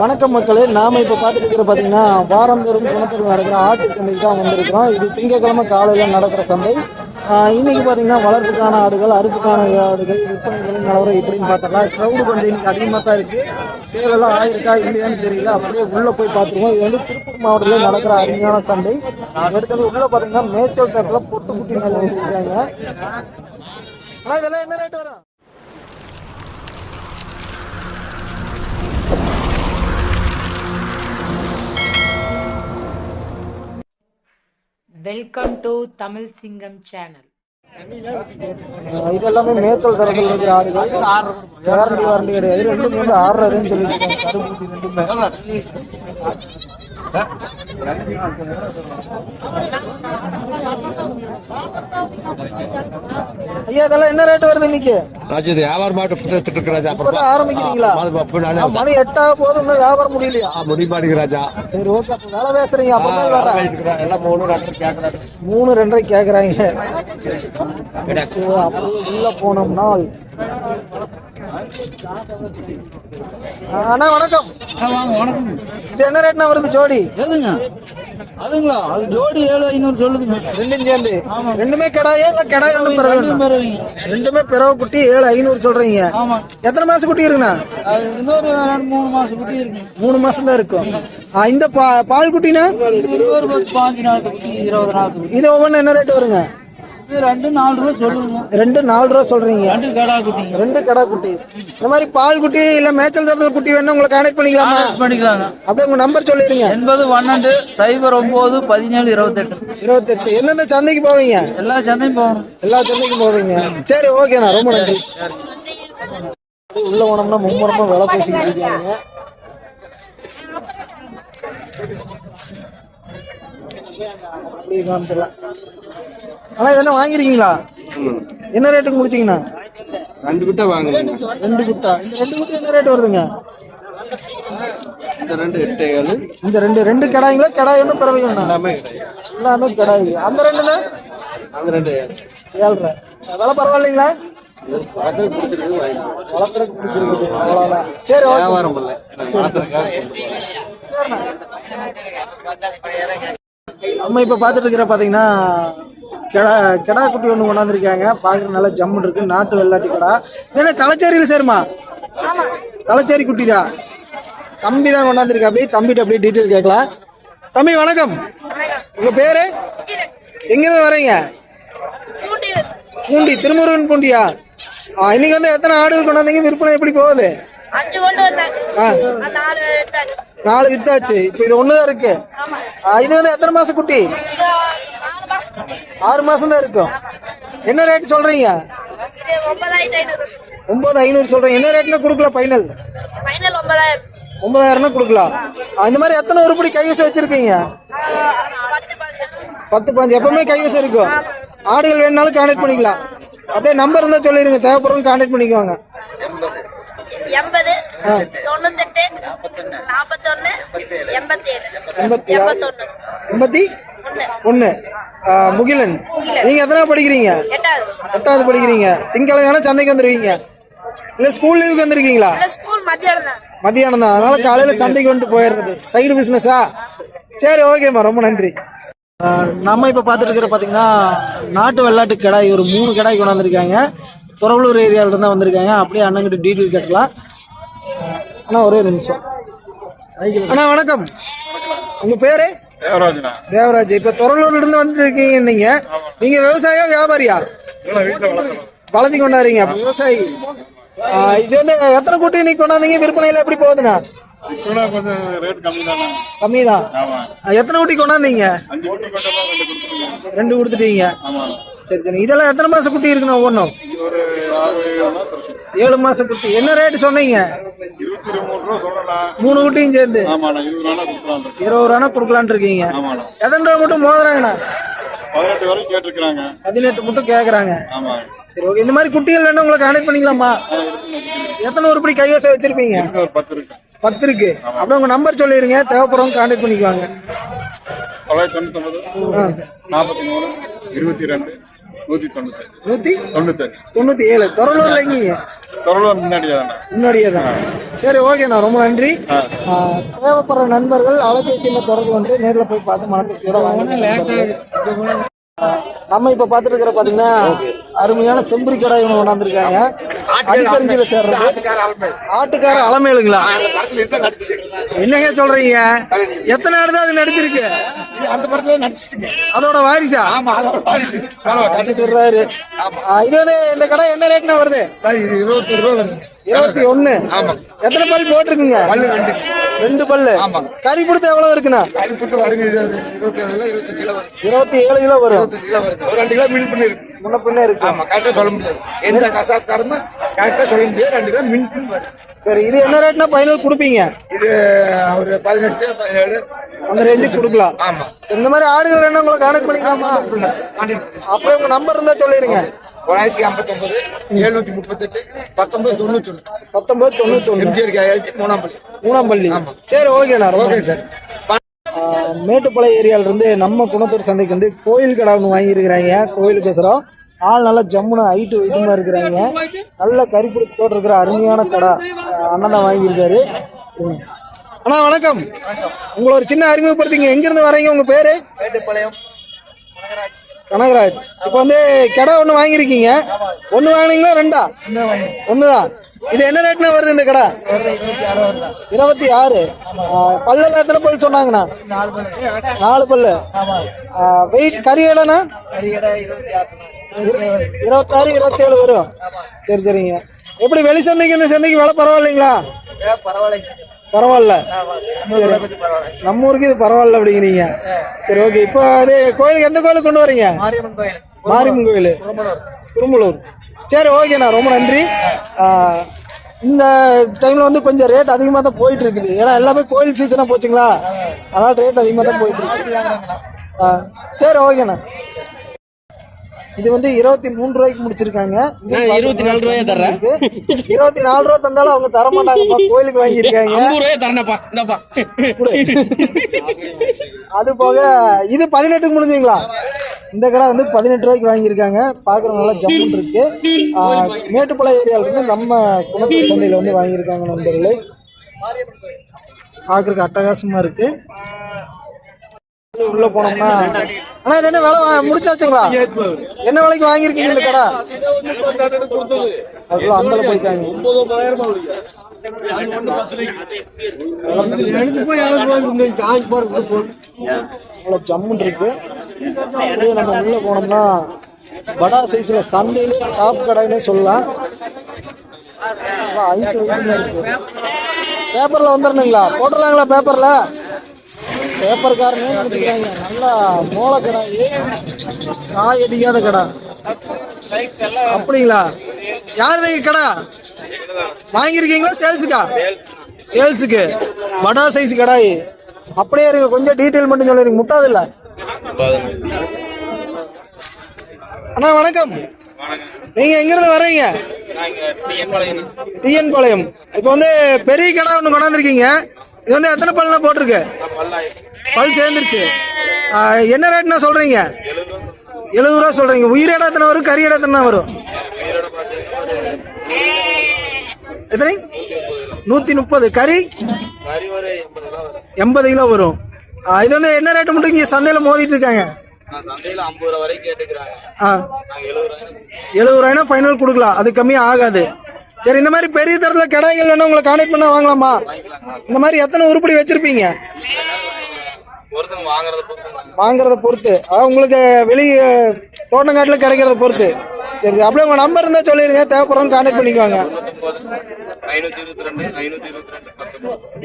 வணக்கம் மக்களே நாம இப்ப பார்த்துட்டு இருக்கிற வாரந்தோறும் குணத்தில் நடக்கிற ஆட்டு சந்தைக்கு தான் வந்திருக்கிறோம். இது திங்கக்கிழமை காலையில நடக்கிற சந்தை. இன்னைக்கு பாத்தீங்கன்னா வளர்ப்புக்கான ஆடுகள் அறுப்புக்கான ஆடுகள் விற்பனைகளும் நிலவரம் இப்படின்னு பார்த்தோம்னா க்ரௌடு கொஞ்சம் இன்னைக்கு அதிகமாக தான் இருக்கு. சேலெல்லாம் ஆயிருக்கா இல்லையான்னு தெரியல. அப்படியே உள்ள போய் பார்த்துருவோம். இது வந்து திருப்பூர் மாவட்டத்தில் நடக்கிற அருமையான சந்தை. அடுத்தது உள்ள பாத்தீங்கன்னா மேய்ச்சல் தரத்துல பொட்டு குட்டி நெல் வச்சிருக்காங்க. இதெல்லாம் என்ன ரேட் வரும்? வெல்கம் டு தமிழ் சிங்கம் சேனல் ஆஹ் இது எல்லாமே மேய்ச்சல் தரத்தில் இருக்கிற ஆடுகள். கேரண்டி வாரண்டி கிடையாது. ரெண்டுமே வந்து ஆடுறதுன்னு சொல்லிட்டு கருப்பு ரெண்டுமே ஐயா இதெல்லாம் என்ன ரேட் வருது இன்னைக்கு? ராஜா இது வியாபாரம் மாட்டு ராஜா அப்புறம் ஆரம்பிக்கிறீங்களா? மணி எட்டாக போதும் இன்னும் வியாபாரம் முடியலையா? முடிய ராஜா. சரி ஓகே வேலை பேசுறீங்க அப்போ வரேன் எல்லாம் மூணு ரெண்டரை கேக்குறாங்க. உள்ள போனோம்னால் அண்ணா வணக்கம். வாங்க வணக்கம். இது என்ன ரேட்னா வருது ஜோடி? எதுங்க? அதுங்களா? அது ஜோடி ஏழு ஐநூறு சொல்லுதுங்க. ரெண்டும் சேர்ந்து. ரெண்டுமே கிடாயா இல்ல கிடாய் பிறவிங்க. ரெண்டுமே பிறகு குட்டி ஏழு ஐநூறு சொல்றீங்க. ஆமா. எத்தனை மாசம் குட்டி இருக்குண்ணா? அது இருந்து ஒரு ரெண்டு மூணு மாசம் குட்டி இருக்கு. மூணு மாசம் தான் இருக்கும். இந்த பால் குட்டினா? இது ஒரு பத்து பாஞ்சு நாள் இருபது நாள் இது ஒவ்வொன்று என்ன ரேட் வருங்க? ரெண்டு நாலு ரூபா சொல்லுதுங்க. ரெண்டு நாலு ரூபா சொல்றீங்க? ரெண்டு கடா குட்டிங்க. ரெண்டு கடா குட்டி. இந்த மாதிரி பால் குட்டி இல்ல மேய்ச்சல் தரத்தில் குட்டி வேணும் உங்களை கனெக்ட் பண்ணிக்கலாமா? பண்ணிக்கலாங்க. அப்படியே உங்க நம்பர் சொல்லிடுங்க. எண்பது பன்னெண்டு சைபர் ஒன்பது பதினேழு இருபத்தெட்டு. இருபத்தெட்டு. எந்தெந்த சந்தைக்கு போவீங்க? எல்லா சந்தையும் போகணும் எல்லா சந்தைக்கும் போவீங்க. சரி ஓகேண்ணா ரொம்ப நன்றி. உள்ள போனோம்னா மும்முரமா விலை பேசிக்கிட்டு இருக்காங்க. அப்படியே காமிச்சிடலாம். அண்ணா இதெல்லாம் வாங்கிருக்கீங்களா என்ன ரேட்டுக்கு முடிச்சீங்கண்ணா ரெண்டு கிட்ட வாங்குறேன் ரெண்டு குட்டா. இந்த ரெண்டு குட்டி என்ன ரேட் வருதுங்க? இந்த ரெண்டு எட்டு ஏழு. இந்த ரெண்டு ரெண்டு கடாய்ங்களா? கடாய் ஒன்றும் பிறவைங்கண்ணா எல்லாமே கிடையாது எல்லாமே கடாய். அந்த ரெண்டுல அந்த ரெண்டு ஏழு. ஏழ்ரை. விலை பரவாயில்லைங்களா? பிடிச்சிருக்குது அவ்வளோதான் சரி ஓகே. வியாபாரம் இல்லை. நம்ம இப்போ பார்த்துட்டு இருக்கிற பார்த்தீங்கன்னா கிடா கிடா குட்டி ஒன்று கொண்டாந்துருக்காங்க. பார்க்குற நல்லா ஜம்முன்னு இருக்கு. நாட்டு வெள்ளாட்டி கடா. என்ன தலைச்சேரியில் சேருமா? தலைச்சேரி குட்டி தான் தம்பி தான் கொண்டாந்துருக்கா அப்படியே தம்பிகிட்ட அப்படியே டீட்டெயில் கேட்கலாம். தம்பி வணக்கம். உங்கள் பேர்? எங்கேருந்து வரீங்க பூண்டி. திருமுருகன் பூண்டியா? ஆ இன்னைக்கு வந்து எத்தனை ஆடுகள் கொண்டாந்தீங்க? விற்பனை எப்படி போகுது? அஞ்சு கொண்டு வந்தாங்க நாலு வித்தாச்சு. இப்போ இது ஒன்று தான் இருக்கு இது வந்து எத்தனை மாசம் குட்டி. ஆறு மாசம் தான் இருக்கும். என்ன ரேட் சொல்றீங்க? ஒன்பது ஐநூறு சொல்றீங்க. என்ன ரேட்னா கொடுக்கலாம் ஃபைனல் ஃபைனல் ஒன்பதாயிரம் ஒன்பதாயிரம்னா கொடுக்கலாம். இந்த மாதிரி எத்தனை உருப்படி கைவசம் வச்சிருக்கீங்க? பத்து பாஞ்சு எப்பவுமே கைவசம் இருக்கும். ஆடுகள் வேணுனாலும் கான்டாக்ட் பண்ணிக்கலாம். அப்படியே நம்பர் இருந்தா சொல்லிருங்க. தேவைப்படுறவங்க கான்டாக்ட் பண்ணிக்குவாங்க. எண்பது தொண்ணூத்தெட்டு நாற்பத்தொன்னு எண்பத்தி? ஒன்று முகிலன். நீங்க எத்தனை படிக்கிறீங்க? எட்டாவது படிக்கிறீங்க. திங்கக்கிழமை சந்தைக்கு வந்துருவீங்க? இல்லை ஸ்கூல் லீவுக்கு வந்திருக்கீங்களா? மத்தியானம் தான். தான். அதனால காலையில சந்தைக்கு வந்துட்டு போயிடுறது. சைடு பிசினஸா சரி ஓகேம்மா ரொம்ப நன்றி. நம்ம இப்போ பார்த்துட்டு இருக்கிற பார்த்தீங்கன்னா நாட்டு வெள்ளாட்டு கடாய். ஒரு மூணு கடாய் கொண்டாந்துருக்காங்க. துறவலூர் ஏரியாவில இருந்தா வந்திருக்காங்க. அப்படியே அண்ணங்கிட்ட டீட்டெயில் கேட்கலாம். அண்ணா ஒரே ஒரு நிமிஷம். அண்ணா வணக்கம். உங்க பேரு? தேவராஜ் இப்போ துறவலூர்ல இருந்து வந்துட்டு இருக்கீங்க நீங்க. நீங்க விவசாயியா வியாபாரியா? வளர்த்தி கொண்டாடுறீங்க விவசாயி. இது வந்து எத்தனை குட்டி நீ கொண்டாந்தீங்க? விற்பனையில எப்படி போகுதுண்ணா? கம்மி தானே எத்தனை குட்டி கொண்டாந்தீங்க? ரெண்டு கொடுத்துட்டீங்க. சரி சரி. இதெல்லாம் எத்தனை மாசம் குட்டி இருக்குண்ணா ஒவ்வொன்றும்? ஒரு ஏழு மாசம் குட்டி. என்ன ரேட்டு சொன்னீங்க? மூணு குட்டியும் சேர்ந்து. இருபது ரூபா கொடுக்கலான்னு இருக்கீங்க. எத்தனை ரூபா மட்டும் மோதுறாங்கண்ணா? பதினெட்டு வரைக்கும் கேட்டிருக்கிறாங்க பதினெட்டு மட்டும் கேட்குறாங்க சரி ஓகே இந்த மாதிரி குட்டிகள் வேணும் உங்களுக்கு கனெக்ட் பண்ணிக்கலாமா? எத்தனை உருப்படி கைவசம் வச்சிருப்பீங்க? ஒரு பத்து இருக்கு. அப்படியே உங்க நம்பர் சொல்லிடுங்க தேவைப்படுறவங்க கான்டாக்ட் பண்ணிக்குவாங்க. தொள்ளாயிரத்தி தொண்ணூத்தொன்பது நாற்பத்தி மூணு இருபத்தி ரெண்டு நூற்றி தொண்ணூத்தஞ்சு. நூத்தி? தொண்ணூத்தஞ்சு. தொண்ணூத்தி ஏழு தொடர்லூர்ல எங்கீங்க தொழில் முன்னாடி தானே. முன்னாடியே தான். சரி ஓகேண்ணா ரொம்ப நன்றி. தேவைப்படுற நண்பர்கள் அலைபேசியில் தொடர்பு வந்து நேரில் போய் பார்த்து மனத்துக்கு வாங்க. நம்ம இப்ப பார்த்துட்டு இருக்கிற பாத்தீங்கன்னா அருமையான செம்பரி கடை இவங்க கொண்டாந்துருக்காங்க. அடிக்கரிஞ்சில சேர்றது. ஆட்டுக்கார அலமேலுங்களா? என்னங்க சொல்றீங்க? எத்தனை ஆடு அது நடிச்சிருக்கு? அந்த படத்துல நடிச்சிட்டுங்க அதோட வாரிசா? ஆமா அதோட கட்டி சொல்றாரு. இது இந்த கடை என்ன ரேட்னா வருது? சார் இது இருபத்தி ரூபா வருது இருபத்தி ஒண்ணு. ஆமா. எத்தனை பல் போட்டிருக்குங்க? பல்லு ரெண்டு. ரெண்டு பல்லு. கறி கொடுத்து எவ்வளவு இருக்குண்ணா? அரிப்புட்டு வருங்க இது ஒரு இருபத்தி ஏழு கிலோ வரும். ஒரு ரெண்டு கிலோ மின் பண்ணி இருக்கு. முன்ன பின்ன இருக்கு. ஆமா கரெக்டா சொல்ல முடியாது. எந்த கசாப்காரமும் கரெக்டா சொல்ல முடியாது. ரெண்டு கிலோ மின் பண்ணி வருது சரி இது என்ன ரேட்னா ஃபைனல் கொடுப்பீங்க? இது ஒரு பதினெட்டு பதினேழு. அந்த ரேஞ்சுக்கு கொடுக்கலாம். ஆமா. இந்த மாதிரி ஆடுகள் வேணும் உங்களை கான்டாக்ட் பண்ணிக்கலாமா? அப்படியே உங்க நம்பர் இருந்தா சொல்லிருங்க. தொள்ளாயிரத்தி ஐம்பத்தொன்பது எழுநூத்தி முப்பத்தெட்டு பத்தொன்பது தொண்ணூத்தி ஒன்று பத்தொன்பது தொண்ணூத்தி ஒண்ணு எம்ஜிஆர் காயாச்சு மூணாம் பள்ளி. மூணாம் பள்ளி. சரி ஓகேண்ணா ஓகே சார் ஏரியால இருந்து நம்ம குணத்தூர் சந்தைக்கு வந்து கோயில் கடை ஒன்று வாங்கியிருக்கிறாங்க. கோயிலுக்கோசரம் ஆள் நல்லா ஜம்முன்னு ஹைட்டு வெயிட்டுமா இருக்கிறாங்க. நல்ல கறிப்பிடித்தோடு இருக்கிற அருமையான கடை. அண்ணன் தான் வாங்கியிருக்காரு. அண்ணா வணக்கம். உங்களை ஒரு சின்ன அறிமுகப்படுத்திங்க. எங்கிருந்து வரீங்க உங்க பேரு? மேட்டுப்பாளையம் கனகராஜ். இப்போ வந்து கடை ஒன்று வாங்கியிருக்கீங்க. ஒன்று வாங்கினீங்களா ரெண்டா? ஒன்று தான் இது என்ன ரேட்னா வருது இந்த கடை? இருபத்தி ஆறு. பல்லில் எத்தனை பல் சொன்னாங்கண்ணா? நாலு பல்லு. வெயிட் கறி எடைண்ணா? இருபத்தாறு இருபத்தேழு வரும். சரி சரிங்க. எப்படி வெளி சந்தைக்கு இந்த சந்தைக்கு விலை பரவாயில்லைங்களா? பரவாயில்ல. நம்ம ஊருக்கு இது பரவாயில்ல அப்படிங்கிறீங்க. சரி ஓகே. இப்போ அது கோயிலுக்கு எந்த கோயிலுக்கு கொண்டு வரீங்க? மாரியம்மன் கோயில். மாரியம்மன் கோயில். குரும்பலூர் சரி ஓகேண்ணா. ரொம்ப நன்றி. இந்த டைம்ல வந்து கொஞ்சம் ரேட் அதிகமாக தான் போயிட்டு இருக்குது ஏன்னா எல்லாமே கோயில் சீசனாக போச்சுங்களா? அதனால ரேட் அதிகமாக தான் போயிட்டு இருக்கு ஆ, சரி ஓகேண்ணா. இது வந்து இருபத்தி மூணு ரூபாய்க்கு முடிச்சிருக்காங்க. இருபத்தி நாலு ரூபாயா தர்றேன்? இருபத்தி நாலு ரூபா தந்தாலும் அவங்க தர மாட்டாங்கப்பா கோயிலுக்கு வாங்கியிருக்காங்க. ஐம்பது ரூபாயா தரணப்பா இந்தாப்பா. அது போக இது பதினெட்டுக்கு முடிஞ்சுங்களா இந்த கடை வந்து பதினெட்டு ரூபாய்க்கு வாங்கியிருக்காங்க. பார்க்குற நல்லா ஜம்முன் இருக்கு. ஆஹ் மேட்டுப்பாளையம் ஏரியாவில் இருந்து நம்ம குணத்தூர் சந்தையில் வந்து வாங்கியிருக்காங்க நண்பர்களே. பார்க்குறக்கு அட்டகாசமாக இருக்கு. உள்ள போனோம்னா. அண்ணா இது என்ன விலை முடிச்சாச்சுங்களா? என்ன விலைக்கு வாங்கியிருக்கீங்க இந்த கடை? அதுக்குள்ள அந்த போயிருக்காங்க அவ்வளோ ஜம்முன் இருக்கு. அப்படியே நம்ம உள்ள போனோம்னா படா சைஸ்ல சந்தையிலே டாப் கடைன்னே சொல்லலாம். பேப்பர்ல வந்துடணுங்களா? போட்டுடலாங்களா பேப்பர்ல? பேப்பர்காரனே நினைச்சுக்கிறாங்க நல்லா மோள கடை. காய் அடிக்காத கடை. அப்படிங்களா? யார் வைக்க கடை? வாங்கியிருக்கீங்களா சேல்ஸுக்கா? சேல்ஸுக்கு. படா சைஸ் கடாய். அப்படியே இருக்கு கொஞ்சம் டீட்டெயில் மட்டும் சொல்லிருங்க. முட்டாது இல்ல அண்ணா வணக்கம். நீங்க எங்க இருந்து வர்றீங்க டிஎன் பாளையம் இப்போ வந்து பெரிய கடை ஒன்று கொண்டாந்துருக்கீங்க. இது வந்து எத்தனை பல்லுனா போட்டிருக்கு? பல் சேர்ந்துருச்சு. என்ன ரேட்னா சொல்றீங்க? எழுபது ரூபா சொல்றீங்க. உயிர் இடம் எத்தனை வரும் கறி எத்தனை வரும்? எத்தனை? நூத்தி முப்பது. கறி? எண்பது கிலோ வரும். இது வந்து என்ன ரேட்டு மட்டும் இங்க சந்தையில மோதிட்டு இருக்காங்க? எழுபது ரூபாய்னா ஃபைனல் கொடுக்கலாம். அது கம்மியாக ஆகாது. சரி இந்த மாதிரி பெரிய தரத்தில் கடைகள் வேணும் உங்களை கான்டாக்ட் பண்ண வாங்கலாமா? இந்த மாதிரி எத்தனை உருப்படி வச்சிருப்பீங்க? ஒருத்தவங்க வாங்குறத பொறுத்து. அதாவது உங்களுக்கு வெளியே தோட்டங்காட்டில் கிடைக்கிறத பொறுத்து. சரி அப்படியே உங்கள் நம்பர் இருந்தால் சொல்லிடுங்க தேவைப்படுறவங்க கான்டெக்ட் பண்ணிக்குவாங்க.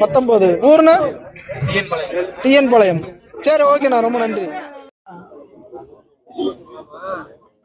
பத்தொன்பது. பத்தொம்போது ஊர்னா டிஎன் பாளையம். சரி ஓகேண்ணா ரொம்ப நன்றி.